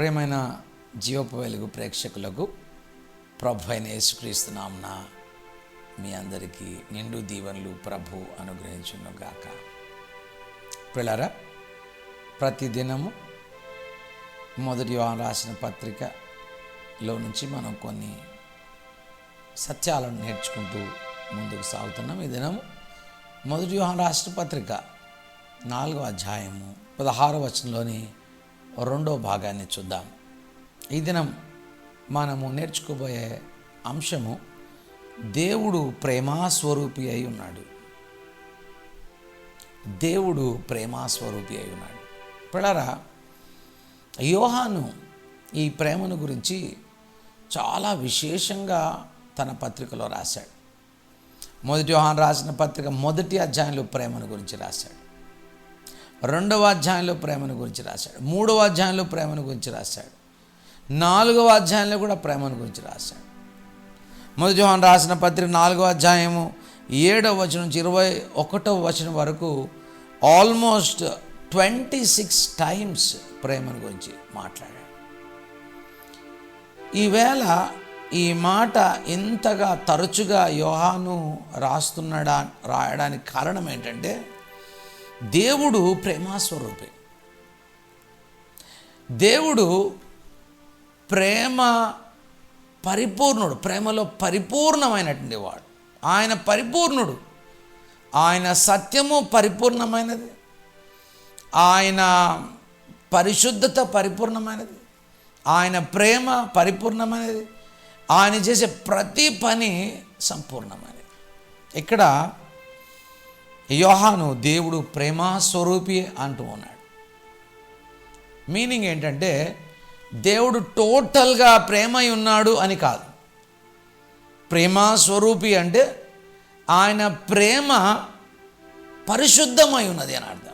ప్రేమైన జీవపు వెలుగు ప్రేక్షకులకు ప్రభు అయిన యేసుక్రీస్తునాంన మీ అందరికీ నిండు దీవెనలు ప్రభు అనుగ్రహించునుగాక పిల్లరా ప్రతిదినము మొదటి రాసిన పత్రికలో నుంచి మనం కొన్ని సత్యాలను నేర్చుకుంటూ ముందుకు సాగుతున్నాం. ఈ దినము మొదటి వ్యూహం రాసిన పత్రిక నాలుగో అధ్యాయము పదహారో వచనంలోని రెండో భాగాన్ని చూద్దాం. ఈ దినం మనము నేర్చుకోబోయే అంశము దేవుడు ప్రేమాస్వరూపి అయి ఉన్నాడు. దేవుడు ప్రేమాస్వరూపి అయి ఉన్నాడు. పిల్లరా యోహాను ఈ ప్రేమను గురించి చాలా విశేషంగా తన పత్రికలో రాశాడు. మొదటి యోహాన్ రాసిన పత్రిక మొదటి అధ్యాయంలో ప్రేమను గురించి రాశాడు. రెండవ అధ్యాయంలో ప్రేమను గురించి రాశాడు. మూడవ అధ్యాయంలో ప్రేమను గురించి రాశాడు. నాలుగవ అధ్యాయంలో కూడా ప్రేమను గురించి రాశాడు. మొదటి యోహాన్ రాసిన పత్రిక నాలుగవ అధ్యాయము ఏడవ వచనం నుంచి ఇరవై ఒకటవ వచనం వరకు ఆల్మోస్ట్ ట్వంటీ సిక్స్ టైమ్స్ ప్రేమను గురించి మాట్లాడాడు. ఈవేళ ఈ మాట ఇంతగా తరచుగా యోహాను రాస్తున్నాడా రాయడానికి కారణం ఏంటంటే దేవుడు ప్రేమాస్వరూపి. దేవుడు ప్రేమ పరిపూర్ణుడు ప్రేమలో పరిపూర్ణమైనటువంటి వాడు. ఆయన పరిపూర్ణుడు. ఆయన సత్యము పరిపూర్ణమైనది. ఆయన పరిశుద్ధత పరిపూర్ణమైనది. ఆయన ప్రేమ పరిపూర్ణమైనది. ఆయన చేసే ప్రతి పని సంపూర్ణమైనది. ఇక్కడ యోహాను దేవుడు ప్రేమాస్వరూపి అంటూ ఉన్నాడు. మీనింగ్ ఏంటంటే దేవుడు టోటల్గా ప్రేమై ఉన్నాడు అని కాదు. ప్రేమాస్వరూపి అంటే ఆయన ప్రేమ పరిశుద్ధమై ఉన్నది అని అర్థం.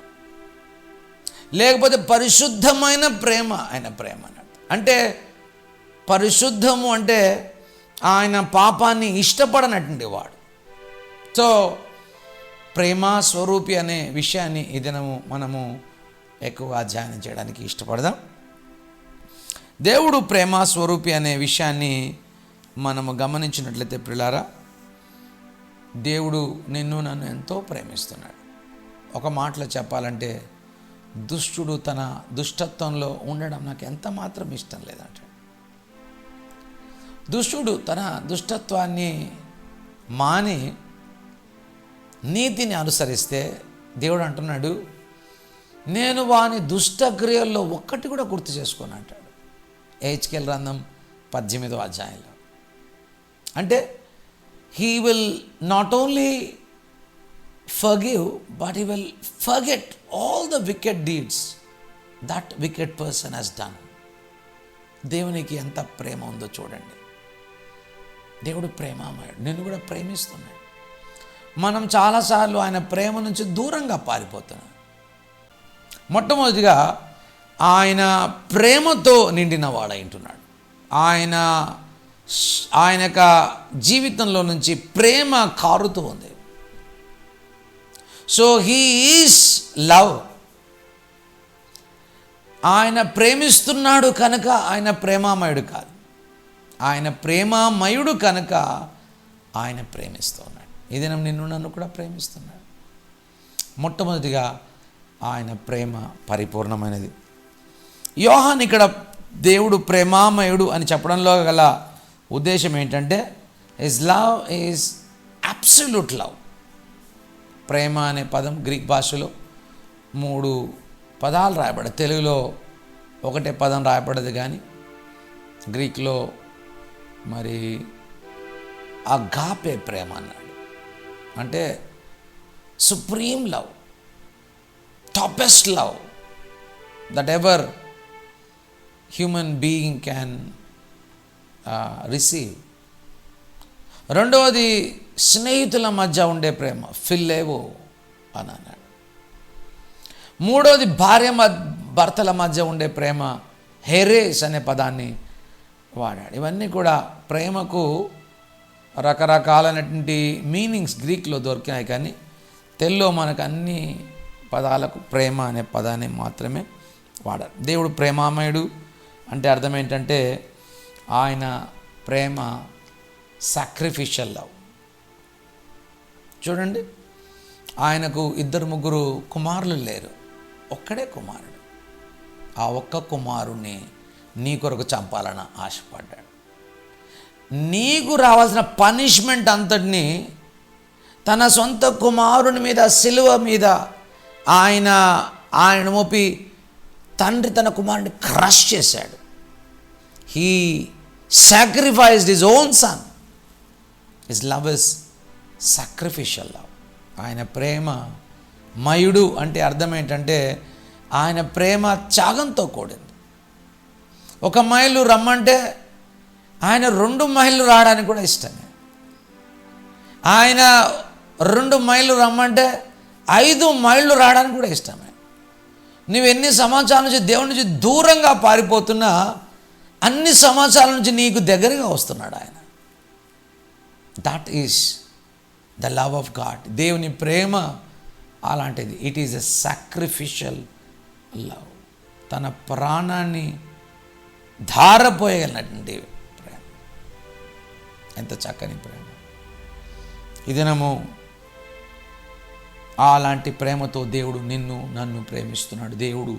లేకపోతే పరిశుద్ధమైన ప్రేమ ఆయన ప్రేమ అని అర్థం. అంటే పరిశుద్ధము అంటే ఆయన పాపాన్ని ఇష్టపడనటువంటి వాడు. సో ప్రేమ స్వరూపి అనే విషయాన్ని ఈ దినము మనము ఎక్కువ అధ్యయనం చేయడానికి ఇష్టపడదాం. దేవుడు ప్రేమ స్వరూపి అనే విషయాన్ని మనము గమనించినట్లయితే పిల్లారా దేవుడు నిన్ను నన్ను ఎంతో ప్రేమిస్తున్నాడు. ఒక మాటలో చెప్పాలంటే దుష్టుడు తన దుష్టత్వంలో ఉండడం నాకు ఎంత మాత్రం ఇష్టం లేదంట. దుష్టుడు తన దుష్టత్వాన్ని మాని నీతిని అనుసరిస్తే దేవుడు అంటున్నాడు నేను వాని దుష్టక్రియల్లో ఒక్కటి కూడా గుర్తు చేసుకొని అంటాడు. హెచ్కెల్ రంధం పద్దెనిమిదో అధ్యాయంలో. అంటే he will not only forgive but he will forget all the wicked deeds that wicked person he's done దేవునికి ఎంత ప్రేమ ఉందో చూడండి. దేవుడు ప్రేమమయుడు. నిన్ను కూడా ప్రేమిస్తున్నాడు. మనం చాలాసార్లు ఆయన ప్రేమ నుంచి దూరంగా పారిపోతున్నాం. మొట్టమొదటిగా ఆయన ప్రేమతో నిండిన వాడైంటున్నాడు ఆయన ఆయన యొక్క జీవితంలో నుంచి ప్రేమ కారుతూ ఉంది. So he is love. ఆయన ప్రేమిస్తున్నాడు కనుక ఆయన ప్రేమామయుడు కాదు. ఆయన ప్రేమామయుడు కనుక ఆయన ప్రేమిస్తున్నాడు ఏదైనా నిన్ను నన్ను కూడా ప్రేమిస్తున్నాడు. మొట్టమొదటిగా ఆయన ప్రేమ పరిపూర్ణమైనది. యోహాన్ ఇక్కడ దేవుడు ప్రేమామయుడు అని చెప్పడంలో గల ఉద్దేశం ఏంటంటే is love is absolute love ప్రేమ అనే పదం గ్రీక్ భాషలో మూడు పదాలు రాయబడ తెలుగులో ఒకటే పదం రాయబడదు కానీ గ్రీక్లో మరి అగాపే ప్రేమ అన్నాడు. అంటే supreme love toppest love that ever human being can receive రెండవది స్నేహితుల మధ్య ఉండే ప్రేమ ఫిల్లేవో అని అన్నాడు. మూడవది భార్య భర్తల మధ్య ఉండే ప్రేమ హెరేస్ అనే పదాన్ని వాడాడు. ఇవన్నీ కూడా ప్రేమకు రకరకాలైనటువంటి మీనింగ్స్ గ్రీక్లో దొరికినాయి కానీ తెలుగులో మనకు అన్ని పదాలకు ప్రేమ అనే పదాన్ని మాత్రమే వాడారు. దేవుడు ప్రేమామయుడు అంటే అర్థం ఏంటంటే ఆయన ప్రేమ సాక్రిఫిషియల్ లవ్ చూడండి ఆయనకు ఇద్దరు ముగ్గురు కుమారులు లేరు. ఒక్కడే కుమారుడు. ఆ ఒక్క కుమారుణ్ణి నీ కొరకు చంపాలని ఆశపడ్డాడు. నీకు రావాల్సిన పనిష్మెంట్ అంతటిని తన సొంత కుమారుని మీద సిలువ మీద ఆయన ఆయన మోపి తండ్రి తన కుమారుని క్రష్ చేశాడు. He sacrificed his own son his love is sacrificial love ఆయన ప్రేమ మయుడు అంటే అర్థం ఏంటంటే ఆయన ప్రేమ త్యాగంతో కూడింది. ఒక మైలు రమ్మంటే ఆయన రెండు మైళ్ళు రావడానికి కూడా ఇష్టమే. ఆయన రెండు మైళ్ళు రమ్మంటే ఐదు మైళ్ళు రావడానికి కూడా ఇష్టమే. నువ్వు ఎన్ని సంవత్సరాల నుంచి దేవుడి నుంచి దూరంగా పారిపోతున్నా అన్ని సంవత్సరాల నుంచి నీకు దగ్గరగా వస్తున్నాడు ఆయన. That is the love of God దేవుని ప్రేమ అలాంటిది. It is a sacrificial love తన ప్రాణాన్ని ధారపోయగలిగినటువంటి ఎంత చక్కని ప్రేమ. ఈ దినము అలాంటి ప్రేమతో దేవుడు నిన్ను నన్ను ప్రేమిస్తున్నాడు. దేవుడు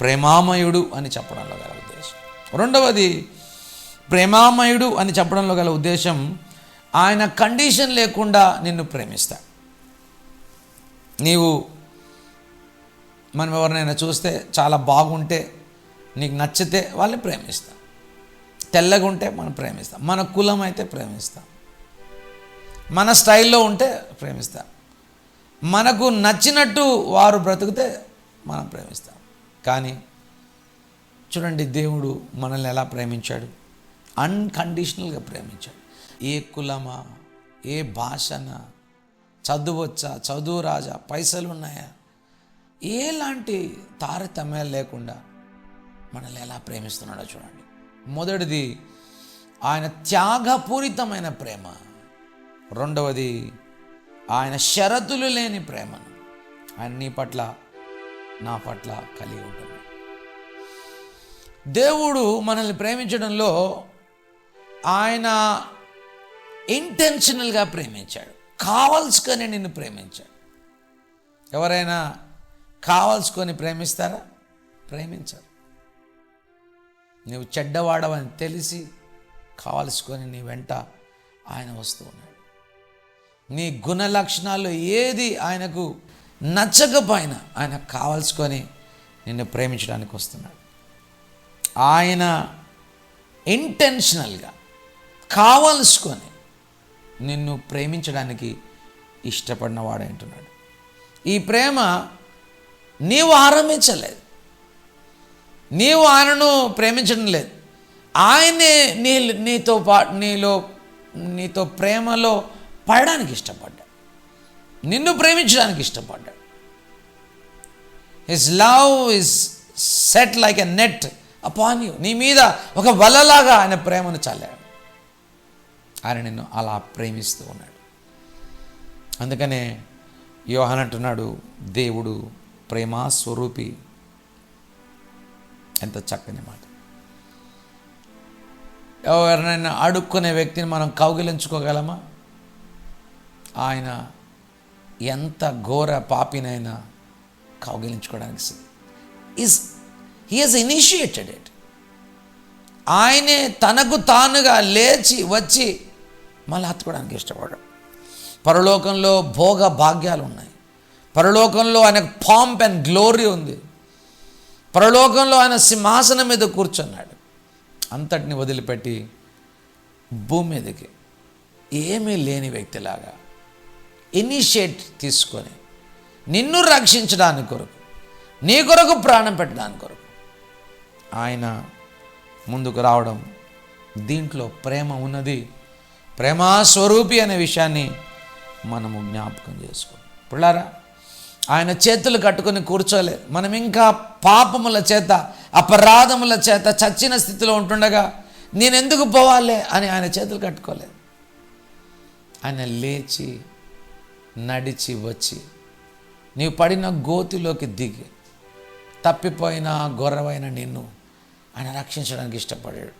ప్రేమామయుడు అని చెప్పడంలో గల ఉద్దేశం. రెండవది ప్రేమామయుడు అని చెప్పడంలో గల ఉద్దేశం ఆయన కండిషన్ లేకుండా నిన్ను ప్రేమిస్తా. నీవు మనం ఎవరినైనా చూస్తే చాలా బాగుంటే నీకు నచ్చితే వాళ్ళని ప్రేమిస్తా. తెల్లగా ఉంటే మనం ప్రేమిస్తాం. మన కులం అయితే ప్రేమిస్తాం. మన స్టైల్లో ఉంటే ప్రేమిస్తాం. మనకు నచ్చినట్టు వారు బ్రతికితే మనం ప్రేమిస్తాం. కానీ చూడండి దేవుడు మనల్ని ఎలా ప్రేమించాడు? అన్కండిషనల్గా ప్రేమించాడు. ఏ కులమా? ఏ భాషనా? చదువచ్చా? చదువు రాజా? పైసలు ఉన్నాయా? ఎలాంటి తారతమ్యాలు లేకుండా మనల్ని ఎలా ప్రేమిస్తున్నాడో చూడండి. మొదటిది ఆయన త్యాగపూరితమైన ప్రేమ. రెండవది ఆయన షరతులు లేని ప్రేమను ఆయన నీ పట్ల నా పట్ల కలిగి ఉంటుంది దేవుడు మనల్ని ప్రేమించడంలో ఆయన ఇంటెన్షనల్గా ప్రేమించాడు. కావాల్సుకొని నిన్ను ప్రేమించాడు. ఎవరైనా కావాల్సుకొని ప్రేమిస్తారా? ప్రేమించారు. నువ్వు చెడ్డవాడవని తెలిసి కావాల్సుకొని నీ వెంట ఆయన వస్తూ ఉన్నాడు. నీ గుణ లక్షణాలు ఏది ఆయనకు నచ్చకపోయినా ఆయన కావాల్సుకొని నిన్ను ప్రేమించడానికి వస్తున్నాడు. ఆయన ఇంటెన్షనల్గా కావలసుకొని నిన్ను ప్రేమించడానికి ఇష్టపడిన వాడు అంటున్నాడు ఈ ప్రేమ నీవు ఆరంభించలేదు. నీవు ఆయనను ప్రేమించడం లేదు. ఆయనే నీ నీతో పా నీలో నీతో ప్రేమలో పడడానికి ఇష్టపడ్డాడు. నిన్ను ప్రేమించడానికి ఇష్టపడ్డాడు. His love is set like a net upon you నీ మీద ఒక వలలాగా ఆయన ప్రేమను చల్లాడు. ఆయన నిన్ను అలా ప్రేమిస్తూ ఉన్నాడు. అందుకనే యోహన్ అంటున్నాడు దేవుడు ప్రేమ స్వరూపి ఎంత చక్కని మాట. ఎవరినైనా అడుక్కునే వ్యక్తిని మనం కౌగిలించుకోగలమా? ఆయన ఎంత ఘోర పాపినైనా కౌగిలించుకోవడానికి is he he's initiated it ఆయనే తనకు తానుగా లేచి వచ్చి మళ్ళీ హత్తుకోవడానికి ఇష్టపడడం. పరలోకంలో భోగ భాగ్యాలు ఉన్నాయి. పరలోకంలో ఆయనకు పాంప్ అండ్ గ్లోరీ ఉంది. పరలోకంలో ఆయన సింహాసనం మీద కూర్చున్నాడు. అంతటిని వదిలిపెట్టి భూమి మీదకి ఏమీ లేని వ్యక్తిలాగా ఇనిషియేట్ తీసుకొని నిన్ను రక్షించడానికి కొరకు నీ కొరకు ప్రాణం పెట్టడానికి కొరకు ఆయన ముందుకు రావడం దీంట్లో ప్రేమ ఉన్నది. ప్రేమా స్వరూపి అనే విషయాన్ని మనము జ్ఞాపకం చేసుకోండి పిల్లారా ఆయన చేతులు కట్టుకొని కూర్చోలే. మనం ఇంకా పాపముల చేత అపరాధముల చేత చచ్చిన స్థితిలో ఉంటుండగా నేను ఎందుకు పోవాలి అని ఆయన చేతులు కట్టుకోలేదు ఆయన లేచి నడిచి వచ్చి నీవు పడిన గోతిలోకి దిగి తప్పిపోయిన గొర్రవైన నిన్ను ఆయన రక్షించడానికి ఇష్టపడాడు.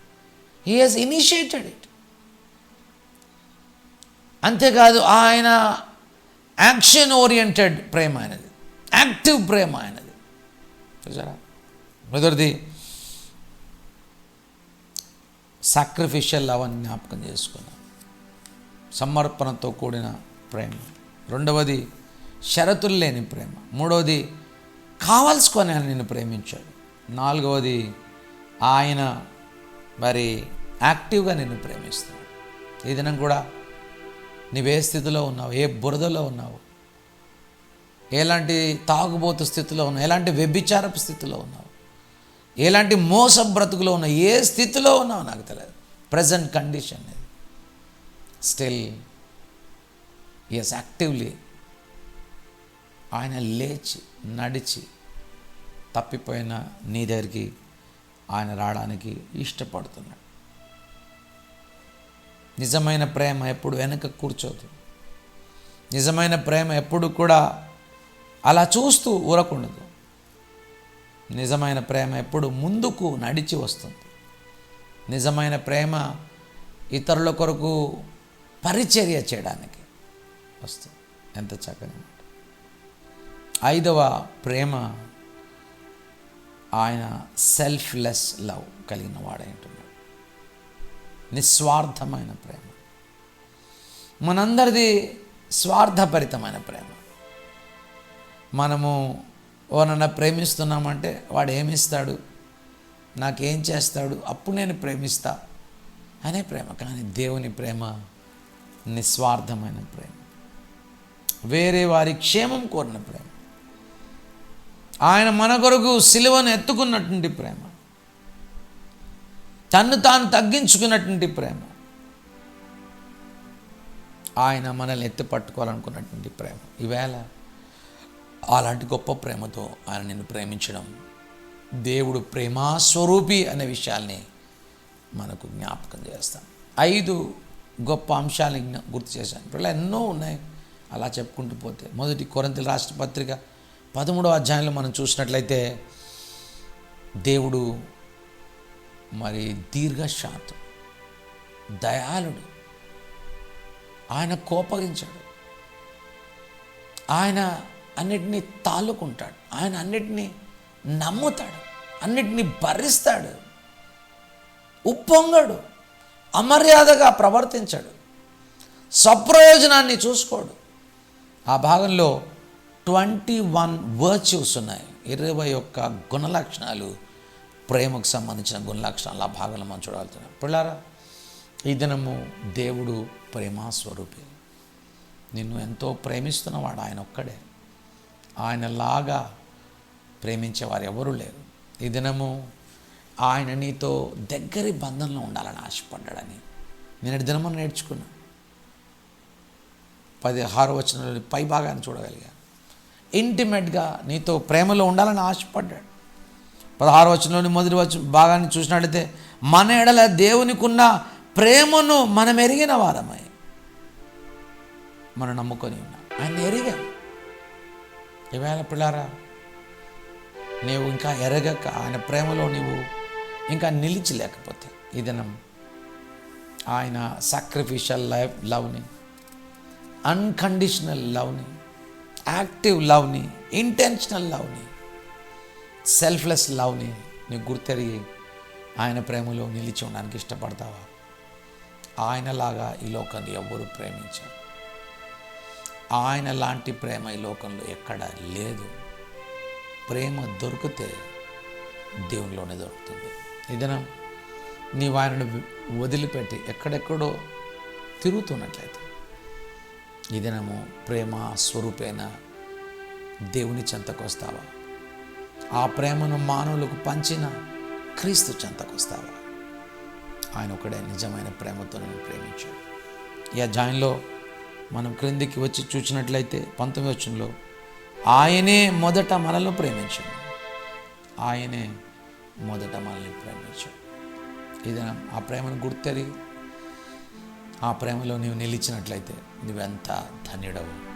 హీ హాజ్ ఇనిషియేటెడ్ ఇట్ అంతేకాదు ఆయన యాక్షన్ ఓరియంటెడ్ ప్రేమ అయినది యాక్టివ్ ప్రేమ అయినది చూసారా? మొదటిది సాక్రిఫిషియల్ లవ్ అని జ్ఞాపకం చేసుకున్నాం సమర్పణతో కూడిన ప్రేమ. రెండవది షరతులు లేని ప్రేమ. మూడవది కావాల్సుకొని ఆయన నిన్ను ప్రేమించాడు. నాలుగవది ఆయన మరి యాక్టివ్గా నిన్ను ప్రేమిస్తున్నాడు. ఈ దినం కూడా నీవే స్థితిలో ఉన్నావు? ఏ బురదలో ఉన్నావు? ఎలాంటి తాగుబోతు స్థితిలో ఉన్నావు? ఎలాంటి వ్యభిచారపు స్థితిలో ఉన్నావు? ఎలాంటి మోస బ్రతుకులో ఉన్నావు? ఏ స్థితిలో ఉన్నావు? నాకు తెలియదు. ప్రజెంట్ కండిషన్ ఇది. స్టిల్ ఎస్ యాక్టివ్లీ ఆయన లేచి నడిచి తప్పిపోయిన నీ దగ్గరికి ఆయన రావడానికి ఇష్టపడుతున్నాడు. నిజమైన ప్రేమ ఎప్పుడు వెనక కూర్చోదు. నిజమైన ప్రేమ ఎప్పుడు కూడా అలా చూస్తూ ఊరకుండదు. నిజమైన ప్రేమ ఎప్పుడు ముందుకు నడిచి వస్తుంది. నిజమైన ప్రేమ ఇతరుల కొరకు పరిచర్య చేయడానికి వస్తుంది. ఎంత చక్కని మాట. ఐదవ ప్రేమ ఆయన సెల్ఫ్లెస్ లవ్ కలిగిన వాడై ఉంటున్నాడు. నిస్వార్థమైన ప్రేమ. మనందరిది స్వార్థభరితమైన ప్రేమ. మనము ఎవరన్నా ప్రేమిస్తున్నామంటే వాడు ఏమిస్తాడు నాకేం చేస్తాడు? అప్పుడు నేను ప్రేమిస్తా అనే ప్రేమ. కానీ దేవుని ప్రేమ నిస్వార్థమైన ప్రేమ. వేరే వారి క్షేమం కోరిన ప్రేమ. ఆయన మన కొరకు సిలువను ఎత్తుకున్నటువంటి ప్రేమ. తన్ను తాను తగ్గించుకున్నటువంటి ప్రేమ. ఆయన మనల్ని ఎత్తి పట్టుకోవాలనుకున్నటువంటి ప్రేమ. ఈవేళ అలాంటి గొప్ప ప్రేమతో ఆయన నిన్ను ప్రేమించడం దేవుడు ప్రేమాస్వరూపి అనే విషయాల్ని మనకు జ్ఞాపకం చేస్తాం. ఐదు గొప్ప అంశాలని జ్ఞా- గుర్తు చేశాను. ఇప్పుడు ఎన్నో ఉన్నాయి. అలా చెప్పుకుంటూ పోతే మొదటి కొరంతల రాష్ట్ర పత్రిక పదమూడవ అధ్యాయంలో మనం చూసినట్లయితే దేవుడు మరి దీర్ఘశాంతం దయాళుడు. ఆయన కోపగించాడు. ఆయన అన్నిటినీ తాలుకుంటాడు ఆయన అన్నిటినీ నమ్ముతాడు. అన్నిటినీ భరిస్తాడు. ఉప్పొంగడు. అమర్యాదగా ప్రవర్తించాడు. స్వప్రయోజనాన్ని చూసుకోడు. ఆ భాగంలో ట్వంటీ వన్ వర్చ్యూస్ ఉన్నాయి. ఇరవై ఒక్క గుణలక్షణాలు ప్రేమకు సంబంధించిన గుణలక్షణాలు ఆ భాగంలో మనం చూడగలుగుతున్నాం పిల్లారా ఈ దినము దేవుడు ప్రేమా స్వరూపి నిన్ను ఎంతో ప్రేమిస్తున్నవాడు ఆయన ఒక్కడే. ఆయనలాగా ప్రేమించేవారు ఎవరూ లేరు. ఈ దినము ఆయన నీతో దగ్గరి బంధంలో ఉండాలని ఆశపడ్డాడని నేను దినము నేర్చుకున్నా. పదిహారు వచ్చిన పై భాగాన్ని చూడగలిగాను ఇంటిమేట్గా నీతో ప్రేమలో ఉండాలని ఆశపడ్డాడు. పదహారు వచనంలోని మొదటి వచ్చ భాగాన్ని చూసినట్లయితే మన ఎడల దేవునికున్న ప్రేమను మనం ఎరిగిన వారమై మనం నమ్ముకొని ఉన్నాం. ఆయన ఎరిగాం. ఈవేళ పిల్లారా? నీవు ఇంకా ఎరగక ఆయన ప్రేమలో నీవు ఇంకా నిలిచి లేకపోతే ఈ దినం ఆయన సాక్రిఫిషియల్ లైఫ్ లవ్ని అన్కండిషనల్ లవ్ని యాక్టివ్ లవ్ని ఇంటెన్షనల్ లవ్ని సెల్ఫ్లెస్ లవ్ని నీకు గుర్తెరిగి ఆయన ప్రేమలో నిలిచి ఉండడానికి ఇష్టపడతావా? ఆయనలాగా ఈ లోకాన్ని ఎవ్వరూ ప్రేమించారు. ఆయన లాంటి ప్రేమ ఈ లోకంలో ఎక్కడ లేదు. ప్రేమ దొరికితే దేవునిలోనే దొరుకుతుంది. ఏదైనా నీవు ఆయనను వదిలిపెట్టి ఎక్కడెక్కడో తిరుగుతున్నట్లయితే ఈ దినము ప్రేమ స్వరూపేణ దేవుని చెంతకు వస్తావా? ఆ ప్రేమను మానవులకు పంచిన క్రీస్తు చెంతకు వస్తావా ఆయన ఒకడే నిజమైన ప్రేమతో నేను ప్రేమించాడు. ఈ అధ్యాయంలో మనం క్రిందికి వచ్చి చూసినట్లయితే పంతొమ్మిది వచ్చంలో ఆయనే మొదట మనల్ని ప్రేమించాడు. ఆయనే మొదట మనల్ని ప్రేమించాడు. ఇది ఆ ప్రేమను గుర్తెరిగి ఆ ప్రేమలో నీవు నిలిచినట్లయితే నువ్వెంత ధన్యుడవు.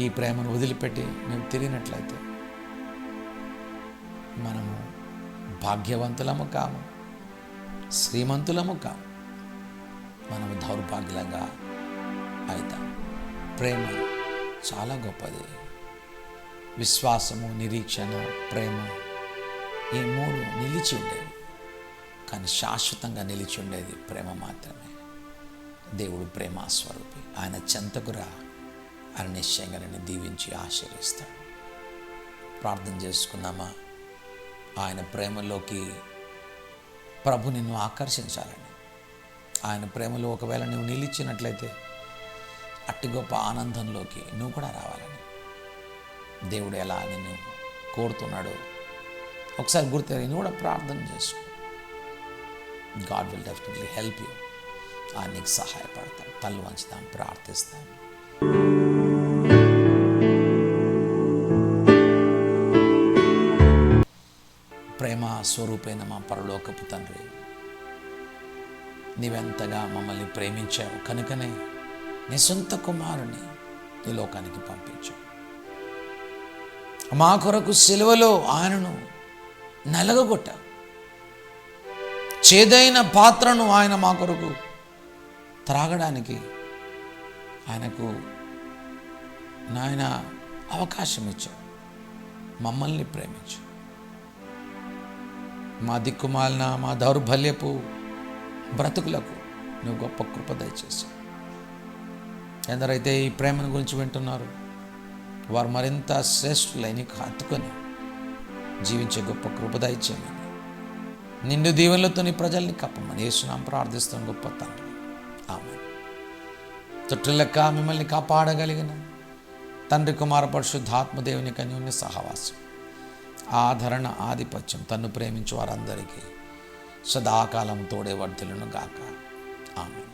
ఈ ప్రేమను వదిలిపెట్టి నువ్వు తిరిగినట్లయితే మనము భాగ్యవంతులము కాము. శ్రీమంతులము కాము. మనము దౌర్భాగ్యులంగా అవుతాం ప్రేమ చాలా గొప్పది. విశ్వాసము నిరీక్షణ ప్రేమ ఈ మూడు నిలిచి ఉండేవి. కానీ శాశ్వతంగా నిలిచి ఉండేది ప్రేమ మాత్రమే. దేవుడు ప్రేమ స్వరూపి. ఆయన చెంతకురా. ఆయన నిశ్చయంగా నిన్ను దీవించి ఆశీర్విస్తాడు ప్రార్థన చేసుకున్నామా ఆయన ప్రేమలోకి ప్రభు నిన్ను ఆకర్షించాలని. ఆయన ప్రేమలో ఒకవేళ నువ్వు నిలిచినట్లయితే అట్టి గొప్ప ఆనందంలోకి నువ్వు కూడా రావాలని. దేవుడు ఎలా నిన్ను కోరుతున్నాడో ఒకసారి గుర్తు నువ్వు కూడా ప్రార్థన చేసుకో. God will definitely help you. ఆయనకి సహాయపడతాం తల్లు వంచుతాం ప్రార్థిస్తాం. స్వరూపైన మా పరలోకపు తండ్రి. నీవెంతగా మమ్మల్ని ప్రేమించావు కనుకనే నీ సొంత కుమారుని నీ లోకానికి పంపించావు. మా కొరకు సెలవులో ఆయనను నలగగొట్టావు. చేదైన పాత్రను ఆయన మా కొరకు త్రాగడానికి ఆయనకు నాయన అవకాశం ఇచ్చావు. మమ్మల్ని ప్రేమించు మా దిక్కుమాలిన మా దౌర్బల్యపు బ్రతుకులకు నువ్వు గొప్ప కృప దయచేసావు ఎందరైతే ఈ ప్రేమను గురించి వింటున్నారు వారు మరింత శ్రేష్ఠులైన హత్తుకొని జీవించే గొప్ప కృప దయచేయమని. నిండు దీవెనలతో నీ ప్రజల్ని కప్పమని యేసునాం ప్రార్థిస్తాను గొప్ప తండ్రి. ఆమె తొట్టులెక్క మిమ్మల్ని కాపాడగలిగిన తండ్రి కుమార పరిశుద్ధాత్మదేవుని కన్యుని సహవాసం. ఆదరణ ఆధిపత్యం తన్ను ప్రేమించు వారందరికీ సదాకాలం తోడే వర్ధులను గాక. ఆమె